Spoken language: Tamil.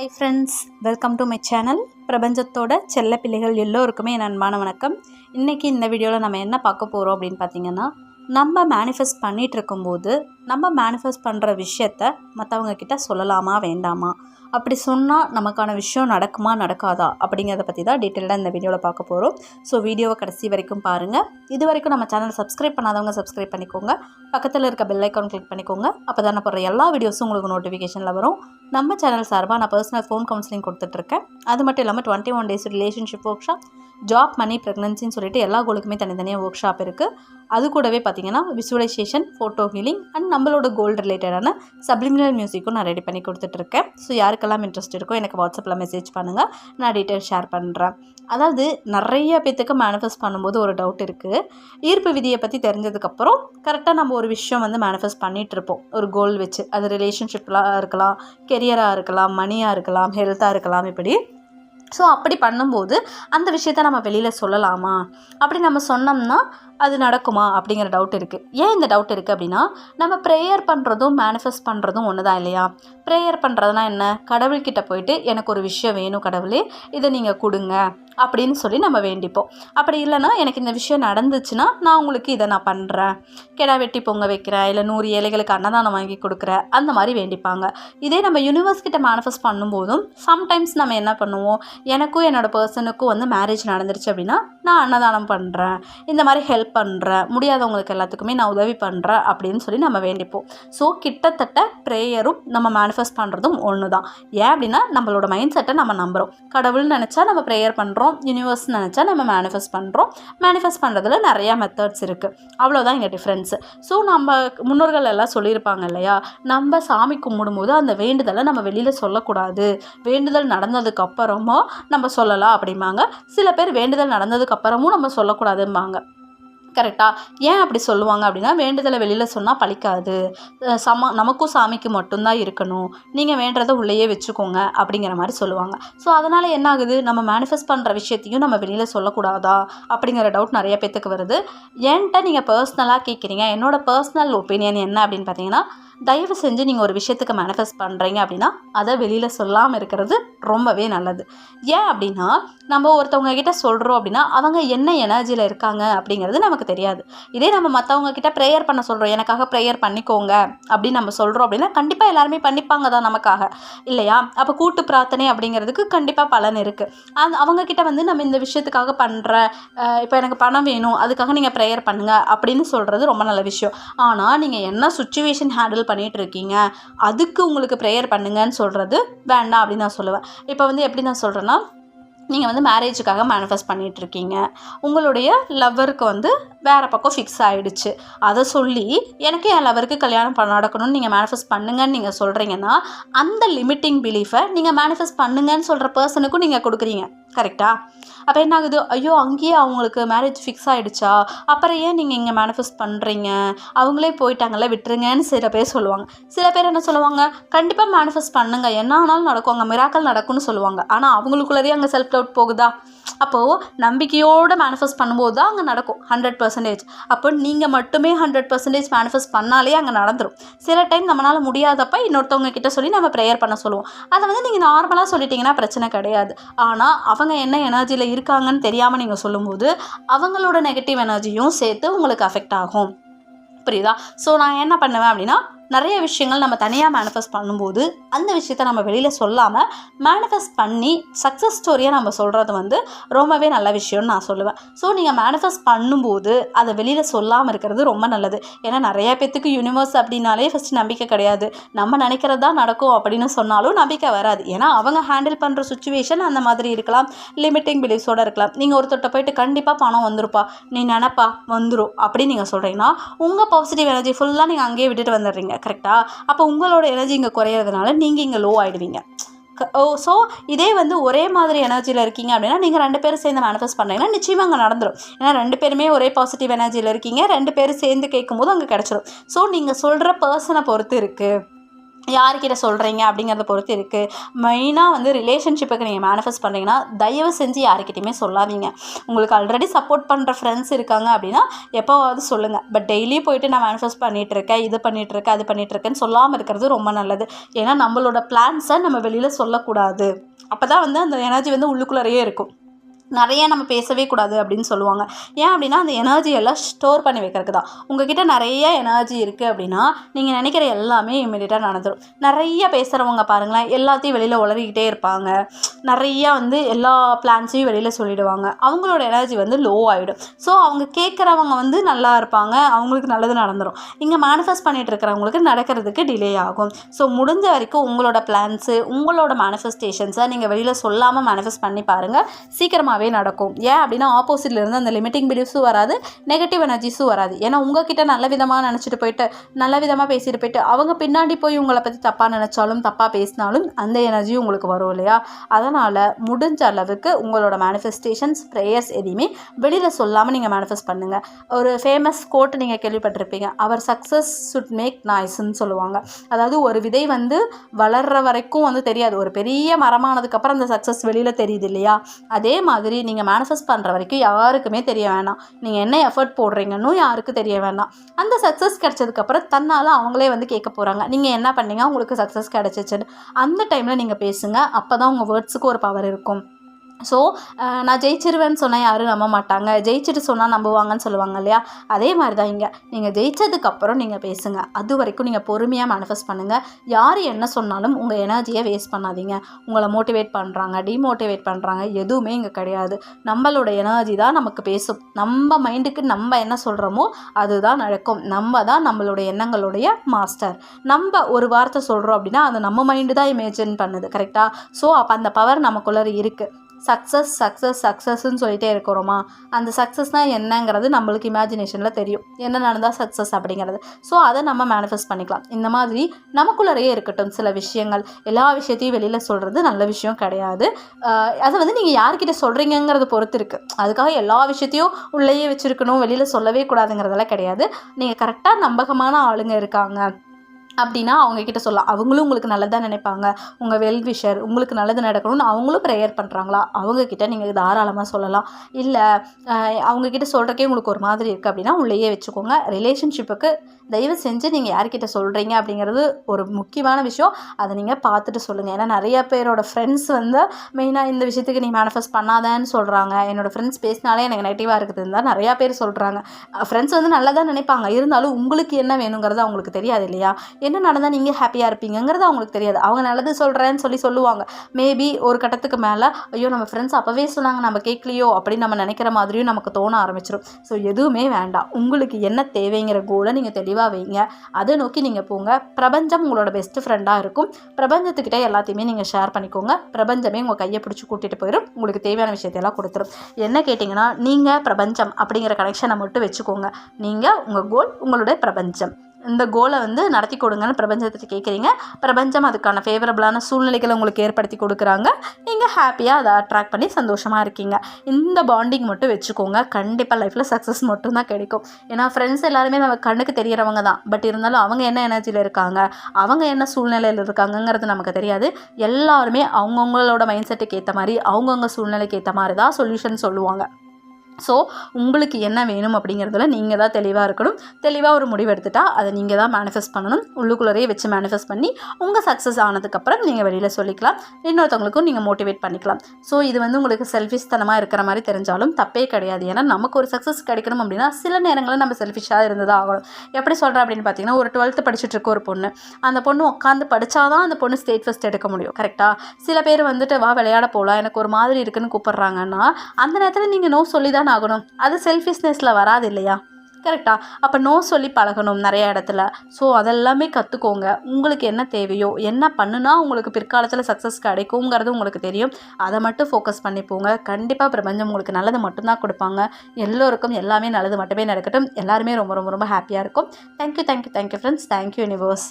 Hi friends welcome to my channel பிரபஞ்சத்தோட செல்ல பிள்ளைகள் எல்லோருக்குமே என் அன்பான வணக்கம். இன்றைக்கி இந்த வீடியோவில் நம்ம என்ன பார்க்க போகிறோம் அப்படின்னு பார்த்தீங்கன்னா நம்ம மேனிஃபெஸ்ட் பண்ணிகிட்டு இருக்கும்போது நம்ம மேனிஃபெஸ்ட் பண்ணுற விஷயத்த மற்றவங்கக்கிட்ட சொல்லலாமா வேண்டாமா? அப்படி சொன்னால் நமக்கான விஷயம் நடக்குமா நடக்காதா? அப்படிங்கிறத பற்றி தான் டீட்டெயிலாக இந்த வீடியோவில் பார்க்க போகிறோம் ஸோ வீடியோவை கடைசி வரைக்கும் பாருங்கள் இது வரைக்கும் நம்ம சேனல் சப்ஸ்கிரைப் பண்ணாதவங்க சப்ஸ்கிரைப் பண்ணிக்கோங்க. பக்கத்தில் இருக்க பெல் ஐக்கான் கிளிக் பண்ணிக்கோங்க. அப்போ தான் நான் போடுற எல்லா வீடியோஸும் உங்களுக்கு நோட்டிஃபிகேஷனில் வரும். நம்ம சேனல் சார்பாக நான் பர்சனல் ஃபோன் கவுன்சிலிங் கொடுத்துட்ருக்கேன். அது மட்டும் இல்லாமல் twenty one days relationship workshop job money ப்ரெக்னன்சின்னு சொல்லிட்டு எல்லா கோலுக்குமே தனித்தனியாக ஒர்க் ஷாப் இருக்குது அது கூடவே பார்த்தீங்கன்னா விசுவலைசேஷன் ஃபோட்டோ ஹீலிங் அண்ட் நம்மளோட கோல் ரிலேட்டடான சப்ளிமினல் மியூசிக்கும் நான் ரெடி பண்ணி கொடுத்துட்ருக்கேன். ஸோ யாருக்கெல்லாம் இன்ட்ரெஸ்ட் இருக்கோ எனக்கு வாட்ஸ்அப்பில் மெசேஜ் பண்ணுங்கள் நான் டீட்டெயில் ஷேர் பண்ணுறேன் அதாவது நிறைய பேத்துக்கு மேனிஃபெஸ்ட் பண்ணும்போது ஒரு டவுட் இருக்குது ஈர்ப்பு விதியை பற்றி தெரிஞ்சதுக்கப்புறம் கரெக்டாக நம்ம ஒரு விஷயம் வந்து மேனிஃபெஸ்ட் பண்ணிகிட்டு இருப்போம் ஒரு கோல் வச்சு. அது ரிலேஷன்ஷிப்லாம் இருக்கலாம். கெரியராக இருக்கலாம் மணியாக இருக்கலாம் ஹெல்த்தாக இருக்கலாம் இப்படி. ஸோ அப்படி பண்ணும்போது அந்த விஷயத்த நம்ம வெளியில் சொல்லலாமா? அப்படி நம்ம சொன்னோம்னா அது நடக்குமா அப்படிங்கிற டவுட் இருக்குது ஏன் இந்த டவுட் இருக்குது அப்படின்னா நம்ம ப்ரேயர் பண்ணுறதும் மேனிஃபெஸ்ட் பண்ணுறதும் ஒன்று தான் இல்லையா? ப்ரேயர் பண்ணுறதுனா என்ன? கடவுள்கிட்ட போயிட்டு எனக்கு ஒரு விஷயம் வேணும் கடவுளே இதை நீங்கள் கொடுங்க அப்படின்னு சொல்லி நம்ம வேண்டிப்போம். அப்படி இல்லைன்னா எனக்கு இந்த விஷயம் நடந்துச்சுன்னா நான் உங்களுக்கு இதை நான் பண்ணுறேன் கிடா வெட்டி பொங்க வைக்கிறேன் இல்லை நூறு ஏழைகளுக்கு அன்னதானம் வாங்கி கொடுக்குறேன் அந்த மாதிரி வேண்டிப்பாங்க. இதே நம்ம யூனிவர்ஸ் கிட்ட மேனிஃபெஸ்ட் பண்ணும்போதும் சம்டைம்ஸ் நம்ம என்ன பண்ணுவோம்? எனக்கும் என்னோடய பர்சனுக்கும் வந்து மேரேஜ் நடந்துருச்சு அப்படின்னா நான் அன்னதானம் பண்ணுறேன் இந்த மாதிரி ஹெல்ப் பண்ணுறேன் முடியாதவங்களுக்கு எல்லாத்துக்குமே நான் உதவி பண்ணுறேன் அப்படின்னு சொல்லி நம்ம வேண்டிப்போம். ஸோ கிட்டத்தட்ட ப்ரேயரும் நம்ம மேனிஃபெஸ்ட் பண்ணுறதும் ஒன்று தான் ஏன் அப்படின்னா நம்மளோட மைண்ட் செட்டை நம்ம நம்புகிறோம் கடவுள்னு நினச்சா நம்ம ப்ரேயர் பண்ணுறோம் யூனிவர்ஸ் நினச்சா நம்ம மேனிஃபெஸ்ட் பண்ணுறோம் மேனிஃபெஸ்ட் பண்ணுறதுல நிறையா மெத்தட்ஸ் இருக்குது அவ்வளோதான் இங்கே டிஃப்ரென்ஸு ஸோ நம்ம முன்னோர்கள் எல்லாம் சொல்லியிருப்பாங்க இல்லையா? நம்ம சாமி கும்பிடும்போது அந்த வேண்டுதலை நம்ம வெளியில் சொல்லக்கூடாது. வேண்டுதல் நடந்ததுக்கு அப்புறமா நம்ம சொல்லலாம் அப்படிம்பாங்க. சில பேர் வேண்டுதல் நடந்ததுக்கு அப்புறமும் நம்ம சொல்லக்கூடாதும்பாங்க. கரெக்டாக ஏன் அப்படி சொல்லுவாங்க அப்படின்னா வேண்டுதலை வெளியில் சொன்னால் பழிக்காது. சம நமக்கும் சாமிக்கு மட்டும்தான் இருக்கணும். நீங்கள் வேண்டுறதை உள்ளேயே வச்சுக்கோங்க அப்படிங்கிற மாதிரி சொல்லுவாங்க. ஸோ அதனால் என்ன ஆகுது? நம்ம மேனிஃபெஸ்ட் பண்ணுற விஷயத்தையும் நம்ம வெளியில் சொல்லக்கூடாதா? அப்படிங்கிற டவுட் நிறைய பேத்துக்கு வருது. என்கிட்ட நீங்கள் பர்சனலாக கேட்குறீங்க என்னோட பர்சனல் ஒப்பீனியன் என்ன அப்படின்னு பார்த்தீங்கன்னா தயவு செஞ்சு நீங்கள் ஒரு விஷயத்துக்கு மேனிஃபெஸ்ட் பண்ணுறீங்க அப்படின்னா அதை வெளியில் சொல்லாமல் இருக்கிறது ரொம்பவே நல்லது. ஏன் அப்படின்னா நம்ம ஒருத்தவங்க கிட்ட சொல்கிறோம் அப்படின்னா அவங்க என்ன எனர்ஜியில் இருக்காங்க அப்படிங்கிறது நமக்கு தெரியாது. இதே நம்ம மற்றவங்க கிட்ட ப்ரேயர் பண்ண சொல்கிறோம் எனக்காக ப்ரேயர் பண்ணிக்கோங்க அப்படின்னு நம்ம சொல்கிறோம் அப்படின்னா கண்டிப்பாக எல்லாருமே பண்ணிப்பாங்க தான் நமக்காக. இல்லையா? அப்போ கூட்டு பிரார்த்தனை அப்படிங்கிறதுக்கு கண்டிப்பாக பலன் இருக்குது அது அவங்கக்கிட்ட வந்து நம்ம இந்த விஷயத்துக்காக பண்ணுற இப்போ எனக்கு பணம் வேணும் அதுக்காக நீங்கள் ப்ரேயர் பண்ணுங்கள் அப்படின்னு சொல்கிறது ரொம்ப நல்ல விஷயம். ஆனால் நீங்கள் என்ன சுச்சுவேஷன் ஹேண்டில் பண்ணிகிட்டு இருக்கீங்க அதுக்கு உங்களுக்கு ப்ரேயர் பண்ணுங்கன்னு சொல்கிறது வேண்டாம் அப்படின்னு நான் சொல்லுவேன். இப்போ வந்து எப்படி நான் சொல்கிறேன்னா நீங்கள் வந்து மேரேஜுக்காக மேனிஃபெஸ்ட் பண்ணிகிட்டு இருக்கீங்க உங்களுடைய லவ்வருக்கு வந்து வேறு பக்கம் ஃபிக்ஸ் ஆகிடுச்சு அதை சொல்லி எனக்கு என் லவருக்கு கல்யாணம் பண்ண நடக்கணும்னு நீங்கள் மேனிஃபெஸ்ட் பண்ணுங்கன்னு நீங்கள் சொல்கிறீங்கன்னா அந்த லிமிட்டிங் பிலீஃபை நீங்கள் மேனிஃபெஸ்ட் பண்ணுங்கன்னு சொல்கிற பர்சனுக்கும் நீங்கள் கொடுக்குறீங்க. கரெக்டாக அப்போ என்ன ஆகுது ஐயோ அங்கேயே அவங்களுக்கு மேரேஜ் ஃபிக்ஸ் ஆகிடுச்சா அப்புறம் ஏன் நீங்கள் இங்கே மேனிஃபெஸ்ட் பண்ணுறீங்க அவங்களே போயிட்டாங்கல்ல விட்டுருங்கன்னு சில பேர் சொல்லுவாங்க. சில பேர் என்ன சொல்லுவாங்க? கண்டிப்பாக மேனிஃபெஸ்ட் பண்ணுங்கள் என்ன ஆனாலும் நடக்கும். அங்கே மிராக்கள் நடக்கும்னு சொல்லுவாங்க. ஆனால் அவங்களுக்குள்ளதே அங்கே செல்ஃப் டவுட் போகுதா? அப்போது நம்பிக்கையோடு மேனிஃபெஸ்ட் பண்ணும்போது தான் அங்கே நடக்கும். ஹண்ட்ரட் பர்சன்டேஜ் அப்போ நீங்கள் மட்டுமே ஹண்ட்ரட் பர்சன்டேஜ் மேனிஃபெஸ்ட் பண்ணாலே அங்கே நடந்துடும் சில டைம் நம்மளால் முடியாதப்ப இன்னொருத்தவங்க கிட்ட சொல்லி நம்ம ப்ரேயர் பண்ண சொல்லுவோம். அதை வந்து நீங்கள் நார்மலாக சொல்லிட்டீங்கன்னா பிரச்சனை கிடையாது. ஆனால் அவங்க என்ன எனர்ஜியில் இருக்காங்கன்னு தெரியாமல் நீங்கள் சொல்லும்போது அவங்களோட நெகட்டிவ் எனர்ஜியும் சேர்த்து உங்களுக்கு அஃபெக்ட் ஆகும். புரியுதா? ஸோ நான் என்ன பண்ணுவேன் அப்படின்னா நிறைய விஷயங்கள் நம்ம தனியாக மேனிஃபெஸ்ட் பண்ணும்போது அந்த விஷயத்த நம்ம வெளியில் சொல்லாமல் மேனிஃபெஸ்ட் பண்ணி சக்ஸஸ் ஸ்டோரியாக நம்ம சொல்கிறது வந்து ரொம்பவே நல்ல விஷயம்னு நான் சொல்லுவேன். ஸோ நீங்கள் மேனிஃபெஸ்ட் பண்ணும்போது அதை வெளியில் சொல்லாமல் இருக்கிறது ரொம்ப நல்லது. ஏன்னா நிறைய பேத்துக்கு யூனிவர்ஸ் அப்படின்னாலே ஃபஸ்ட்டு நம்பிக்கை கிடையாது. நம்ம நினைக்கிறது தான் நடக்கும் அப்படின்னு சொன்னாலும் நம்பிக்கை வராது. ஏன்னா அவங்க ஹேண்டில் பண்ணுற சுச்சுவேஷன் அந்த மாதிரி இருக்கலாம். லிமிட்டிங் பிலீஃப்ஸோடு இருக்கலாம். நீங்கள் ஒருத்தர்கிட்ட போயிட்டு கண்டிப்பாக பணம் வந்துருப்பா. நீ நினப்பா வந்துடும் அப்படின்னு நீங்கள் சொல்கிறீங்கன்னா உங்கள் பாசிட்டிவ் எனர்ஜி ஃபுல்லாக நீங்கள் அங்கேயே விட்டுட்டு வந்துடுறீங்க. கரெக்டாக அப்போ உங்களோட எனர்ஜி இங்கே குறையிறதுனால நீங்கள் இங்கே லோ ஆகிடுவீங்க ஓ ஸோ இதே வந்து ஒரே மாதிரி எனர்ஜியில் இருக்கீங்க அப்படின்னா நீங்கள் ரெண்டு பேரும் சேர்ந்து மேனிஃபெஸ்ட் பண்ணிங்கன்னா நிச்சயமாக அங்கே நடந்துடும் ஏன்னா ரெண்டு பேருமே ஒரே பாசிட்டிவ் எனர்ஜியில் இருக்கீங்க ரெண்டு பேரும் சேர்ந்து கேட்கும்போது அங்கே கிடச்சிடும் ஸோ நீங்கள் சொல்கிற பர்சனை பொறுத்து இருக்குது யார்கிட்ட சொல்கிறீங்க அப்படிங்கிறத பொறுத்து இருக்குது மெயினாக வந்து ரிலேஷன்ஷிப்புக்கு நீங்கள் மேனிஃபெஸ்ட் பண்ணுறீங்கன்னா தயவு செஞ்சு யாருக்கிட்டையுமே சொல்லாதீங்க. உங்களுக்கு ஆல்ரெடி சப்போர்ட் பண்ணுற ஃப்ரெண்ட்ஸ் இருக்காங்க அப்படின்னா எப்போவாவது சொல்லுங்கள் பட் டெய்லி போயிட்டு நான் மேனிஃபெஸ்ட் பண்ணிகிட்டு இருக்கேன் இது பண்ணிகிட்ருக்கேன் அது பண்ணிகிட்ருக்கேன்னு சொல்லாமல் இருக்கிறது ரொம்ப நல்லது. ஏன்னா நம்மளோட பிளான்ஸை நம்ம வெளியில் சொல்லக்கூடாது. அப்போ தான் வந்து அந்த எனர்ஜி வந்து உள்ளுக்குள்ளறையே இருக்கும். நிறைய நம்ம பேசவே கூடாது அப்படின்னு சொல்லுவாங்க. ஏன் அப்படின்னா அந்த எனர்ஜி எல்லாம் ஸ்டோர் பண்ணி வைக்கிறதுக்கு தான். உங்ககிட்ட நிறைய எனர்ஜி இருக்குது அப்படின்னா நீங்கள் நினைக்கிற எல்லாமே இமீடியட்டாக நடந்துடும் நிறைய பேசுகிறவங்க பாருங்களேன் எல்லாத்தையும் வெளியில் உளறிக்கிட்டே இருப்பாங்க. நிறையா வந்து எல்லா பிளான்ஸையும் வெளியில் சொல்லிடுவாங்க. அவங்களோட எனர்ஜி வந்து லோ ஆகிடும் ஸோ அவங்க கேட்குறவங்க வந்து நல்லா இருப்பாங்க. அவங்களுக்கு நல்லது நடந்துடும் இங்கே மேனிஃபெஸ்ட் பண்ணிட்டு இருக்கிறவங்களுக்கு நடக்கிறதுக்கு டிலே ஆகும். ஸோ முடிஞ்ச வரைக்கும் உங்களோட பிளான்ஸு உங்களோட மேனிஃபெஸ்டேஷன்ஸை நீங்கள் வெளியில் சொல்லாமல் மேனிஃபெஸ்ட் பண்ணி பாருங்கள் சீக்கிரமாக சீக்கிரமாகவே நடக்கும். ஏன் அப்படின்னா ஆப்போசிட்ல இருந்து அந்த லிமிட்டிங் பிலீஃப்ஸும் வராது நெகட்டிவ் எனர்ஜிஸும் வராது. ஏன்னா உங்ககிட்ட நல்ல விதமாக நினச்சிட்டு போயிட்டு நல்ல விதமாக பேசிட்டு போயிட்டு அவங்க பின்னாடி போய் உங்களை பற்றி தப்பாக நினச்சாலும் தப்பாக பேசினாலும் அந்த எனர்ஜியும் உங்களுக்கு வரும் இல்லையா? அதனால் முடிஞ்ச அளவுக்கு உங்களோட மேனிஃபெஸ்டேஷன்ஸ் ப்ரேயர்ஸ் எதையுமே வெளியில் சொல்லாமல் நீங்கள் மேனிஃபெஸ்ட் பண்ணுங்கள் ஒரு ஃபேமஸ் கோட் நீங்கள் கேள்விப்பட்டிருப்பீங்க. அவர் சக்ஸஸ் சுட் மேக் நாய்ஸ்ன்னு சொல்லுவாங்க. அதாவது ஒரு விதை வந்து வளர்ற வரைக்கும் வந்து தெரியாது. ஒரு பெரிய மரமானதுக்கப்புறம் அந்த சக்ஸஸ் வெளியில் தெரியுது இல்லையா? அதே மாதிரி நீங்கள் மேனிஃபெஸ்ட் பண்ணுற வரைக்கும் யாருக்குமே தெரிய வேணாம். நீங்கள் என்ன எஃபர்ட் போடுறீங்கன்னு யாருக்கும் தெரிய வேணாம். அந்த சக்ஸஸ் கிடைச்சதுக்கப்புறம் தன்னால் அவங்களே வந்து கேட்க போகிறாங்க நீங்கள் என்ன பண்ணீங்க? உங்களுக்கு சக்ஸஸ் கிடச்சிச்சுன்னு. அந்த டைமில் நீங்கள் பேசுங்க. அப்போ தான் உங்கள் வேர்ட்ஸுக்கு ஒரு பவர் இருக்கும். ஸோ நான் ஜெயிச்சிருவேன்னு சொன்னால் யாரும் நம்ப மாட்டாங்க. ஜெயிச்சுட்டு சொன்னால் நம்புவாங்கன்னு சொல்லுவாங்க இல்லையா? அதே மாதிரி தான் இங்கே. நீங்கள் ஜெயிச்சதுக்கப்புறம் நீங்கள் பேசுங்க. அது வரைக்கும் நீங்கள் பொறுமையாக மேனிஃபெஸ்ட் பண்ணுங்கள் யார் என்ன சொன்னாலும் உங்கள் எனர்ஜியை வேஸ்ட் பண்ணாதீங்க. உங்களை மோட்டிவேட் பண்ணுறாங்க டிமோட்டிவேட் பண்ணுறாங்க எதுவுமே இங்கே கிடையாது. நம்மளோட எனர்ஜி தான் நமக்கு பேசும். நம்ம மைண்டுக்கு நம்ம என்ன சொல்கிறோமோ அதுதான் நடக்கும். நம்ம தான் நம்மளுடைய எண்ணங்களுடைய மாஸ்டர் நம்ம ஒரு வார்த்தை சொல்கிறோம் அப்படின்னா அது நம்ம மைண்டு தான் இமேஜின் பண்ணுது. கரெக்டாக ஸோ அப்போ அந்த பவர் நமக்குள்ளே இருக்குது சக்ஸஸ் சக்ஸஸ் சக்ஸஸ்ன்னு சொல்லிட்டே இருக்கிறோமா? அந்த சக்ஸஸ்னால் என்னங்கிறது நம்மளுக்கு இமேஜினேஷனில் தெரியும். என்ன நடந்தால் சக்ஸஸ் அப்படிங்கிறது. ஸோ அதை நம்ம மேனிஃபெஸ்ட் பண்ணிக்கலாம். இந்த மாதிரி நமக்குள்ளறையே இருக்கட்டும். சில விஷயங்கள் எல்லா விஷயத்தையும் வெளியில் சொல்கிறது நல்ல விஷயம் கிடையாது. அதை வந்து நீங்கள் யார்கிட்ட சொல்கிறீங்கிறத பொறுத்து இருக்குது அதுக்காக எல்லா விஷயத்தையும் உள்ளேயே வச்சுருக்கணும் வெளியில் சொல்லவே கூடாதுங்கிறதெல்லாம் கிடையாது. நீங்கள் கரெக்டாக நம்பகமான ஆளுங்க இருக்காங்க. அப்படின்னா அவங்க கிட்ட சொல்லலாம். அவங்களும் உங்களுக்கு நல்லதாக நினைப்பாங்க. உங்கள் வெல்விஷர் உங்களுக்கு நல்லது நடக்கணும்னு அவங்களும் ப்ரேயர் பண்ணுறாங்களா அவங்கக்கிட்ட நீங்கள் தாராளமாக சொல்லலாம். இல்லை அவங்கக்கிட்ட சொல்கிறக்கே உங்களுக்கு ஒரு மாதிரி இருக்குது அப்படின்னா உள்ளேயே வச்சுக்கோங்க. ரிலேஷன்ஷிப்புக்கு தயவு செஞ்சு நீங்கள் யார்கிட்ட சொல்கிறீங்க அப்படிங்கிறது ஒரு முக்கியமான விஷயம். அதை நீங்கள் பார்த்துட்டு சொல்லுங்கள் ஏன்னா நிறைய பேரோட ஃப்ரெண்ட்ஸ் வந்து மெயினாக இந்த விஷயத்துக்கு நீ மேனிஃபெஸ்ட் பண்ணாதேன்னு சொல்கிறாங்க என்னோடய ஃப்ரெண்ட்ஸ் பேசினாலே எனக்கு நெகட்டிவாக இருக்குதுன்னு தான் நிறையா பேர் சொல்கிறாங்க ஃப்ரெண்ட்ஸ் வந்து நல்லா தான் நினைப்பாங்க. இருந்தாலும் உங்களுக்கு என்ன வேணுங்கிறது அவங்களுக்கு தெரியாது இல்லையா? என்ன நடந்தால் நீங்கள் ஹாப்பியாக இருப்பீங்கங்கிறது அவங்களுக்கு தெரியாது. அவங்க நல்லது சொல்கிறேன்னு சொல்லி சொல்லுவாங்க. மேபி ஒரு கட்டத்துக்கு மேலே ஐயோ நம்ம ஃப்ரெண்ட்ஸ் அப்போவே சொன்னாங்க நம்ம கேட்கலையோ அப்படின்னு நம்ம நினைக்கிற மாதிரியும் நமக்கு தோண ஆரம்பிச்சிடும் ஸோ எதுவுமே வேண்டாம். உங்களுக்கு என்ன தேவைங்கிற கோலை நீங்கள் தெளிவாக வைங்க. அதை நோக்கி நீங்கள் போங்க. பிரபஞ்சம் உங்களோட பெஸ்ட் ஃப்ரெண்டாக இருக்கும். பிரபஞ்சத்துக்கிட்ட எல்லாத்தையுமே நீங்கள் ஷேர் பண்ணிக்கோங்க. பிரபஞ்சமே உங்கள் கையை பிடிச்சி கூட்டிகிட்டு போயிடும் உங்களுக்கு தேவையான விஷயத்தையெல்லாம் கொடுத்துரும். என்ன கேட்டிங்கன்னா நீங்கள் பிரபஞ்சம் அப்படிங்கிற கனெக்ஷனை மட்டும் வச்சுக்கோங்க. நீங்கள் உங்கள் கோல் உங்களுடைய பிரபஞ்சம். இந்த கோலை வந்து நடத்தி கொடுங்கன்னு பிரபஞ்சத்தை கேட்குறீங்க பிரபஞ்சம் அதுக்கான ஃபேவரபிளான சூழ்நிலைகளை உங்களுக்கு ஏற்படுத்தி கொடுக்குறாங்க. நீங்கள் ஹாப்பியாக அதை அட்ராக்ட் பண்ணி சந்தோஷமாக இருக்கீங்க. இந்த பாண்டிங் மட்டும் வச்சுக்கோங்க. கண்டிப்பாக லைஃப்பில் சக்ஸஸ் மட்டும்தான் கிடைக்கும். ஏன்னா ஃப்ரெண்ட்ஸ் எல்லாருமே நம்ம கண்ணுக்கு தெரியறவங்க தான். பட் இருந்தாலும் அவங்க என்ன எனர்ஜியில் இருக்காங்க? அவங்க என்ன சூழ்நிலையில் இருக்காங்கங்கிறது நமக்கு தெரியாது. எல்லாருமே அவங்கவுங்களோட மைண்ட் செட்டுக்கு ஏற்ற மாதிரி அவங்கவுங்க சூழ்நிலைக்கு ஏற்ற மாதிரி தான் சொல்யூஷன் சொல்லுவாங்க. ஸோ உங்களுக்கு என்ன வேணும் அப்படிங்கிறதுல நீங்கள் தான் தெளிவாக இருக்கணும். தெளிவாக ஒரு முடிவு எடுத்துட்டா அதை நீங்கள் தான் மேனிஃபெஸ்ட் பண்ணணும். உள்ளுக்குள்ளேயே வச்சு மேனிஃபெஸ்ட் பண்ணி உங்கள் சக்ஸஸ் ஆனதுக்கப்புறம் நீங்கள் வெளியில் சொல்லிக்கலாம். இன்னொருத்தவங்களுக்கும் நீங்கள் மோட்டிவேட் பண்ணிக்கலாம். ஸோ இது வந்து உங்களுக்கு செல்ஃபிஷ்தனமாக இருக்கிற மாதிரி தெரிஞ்சாலும் தப்பே கிடையாது. ஏன்னா நமக்கு ஒரு சக்ஸஸ் கிடைக்கணும் அப்படின்னா சில நேரங்களில் நம்ம செல்ஃபிஷாக இருந்ததாக ஆகணும். எப்படி சொல்கிறேன் அப்படின்னு பார்த்தீங்கன்னா ஒரு டுவெல்த்து படிச்சுட்டு இருக்க ஒரு பொண்ணு. அந்த பொண்ணு உட்காந்து படித்தாதான் அந்த பொண்ணு ஸ்டேட் ஃபஸ்ட் எடுக்க முடியும். கரெக்டாக சில பேர் வந்துட்டு வா விளையாட போகலாம் எனக்கு ஒரு மாதிரி இருக்குன்னு கூப்பிட்றாங்கன்னா அந்த நேரத்தில் நீங்கள் நோ சொல்லி தான் ஆகணும். அது செல்ஃபிஷ்னஸில் வராது இல்லையா? கரெக்டா அப்போ நோ சொல்லி பழகணும் நிறைய இடத்துல. ஸோ அதெல்லாமே கற்றுக்கோங்க உங்களுக்கு என்ன தேவையோ என்ன பண்ணுனா உங்களுக்கு பிற்காலத்தில் சக்ஸஸ் கிடைக்குங்கிறது உங்களுக்கு தெரியும். அதை மட்டும் ஃபோக்கஸ் பண்ணி போங்க. கண்டிப்பாக பிரபஞ்சம் உங்களுக்கு நல்லது மட்டும்தான் கொடுப்பாங்க. எல்லோருக்கும் எல்லாமே நல்லது மட்டுமே நடக்கட்டும். எல்லாருமே ரொம்ப ரொம்ப ரொம்ப ஹாப்பியாக இருக்கும். Thank you thank you thank you friends thank you universe